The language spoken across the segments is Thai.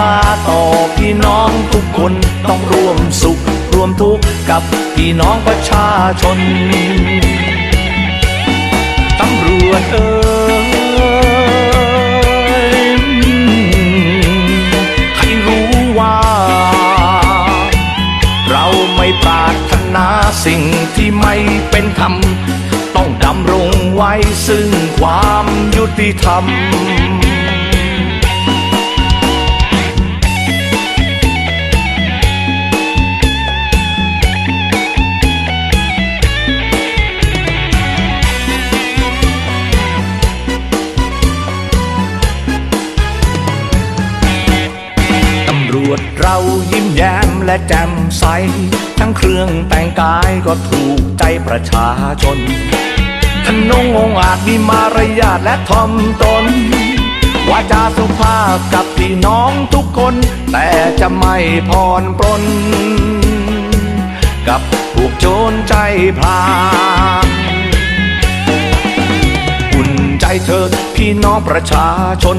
ตาต่อพี่น้องทุกคนต้องร่วมสุขร่วมทุกข์กับพี่น้องประชาชนตำรวจเอ่ยให้รู้ว่า เราไม่ปรารถนาสิ่งที่ไม่เป็นธรรม ต้องดำรงไว้ซึ่งความยุติธรรม เรายิ้มแย้มและแจ่มใส ทั้งเครื่องแต่งกายก็ถูกใจประชาชนทนงองอาจมีมารยาทและทอมตนวาจาสุภาพกับพี่น้องทุกคน แต่จะไม่ผ่อนปลนกับพวกโจรใจพลานอุ่นใจเธอพี่น้องประชาชน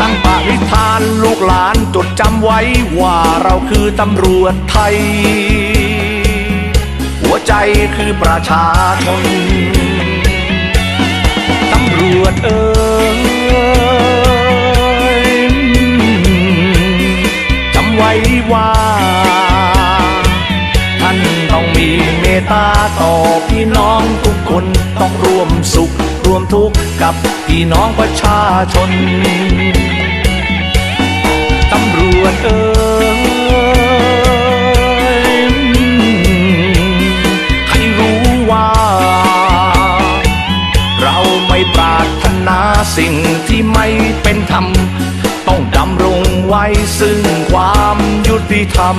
ตั้งปณิธานลูกหลานจดจำไว้ว่าเราคือตำรวจไทย หัวใจคือประชาชนตำรวจเอ่ยจำไว้ว่าท่านต้องมีเมตตาต่อพี่น้องทุกคนต้องร่วมสุขร่วม ทุกข์กับพี่น้องประชาชน ตำรวจเอ่ยให้รู้ว่า เราไม่ปรารถนาสิ่งที่ไม่เป็นธรรม ต้องดำรงไว้ซึ่งความยุติธรรม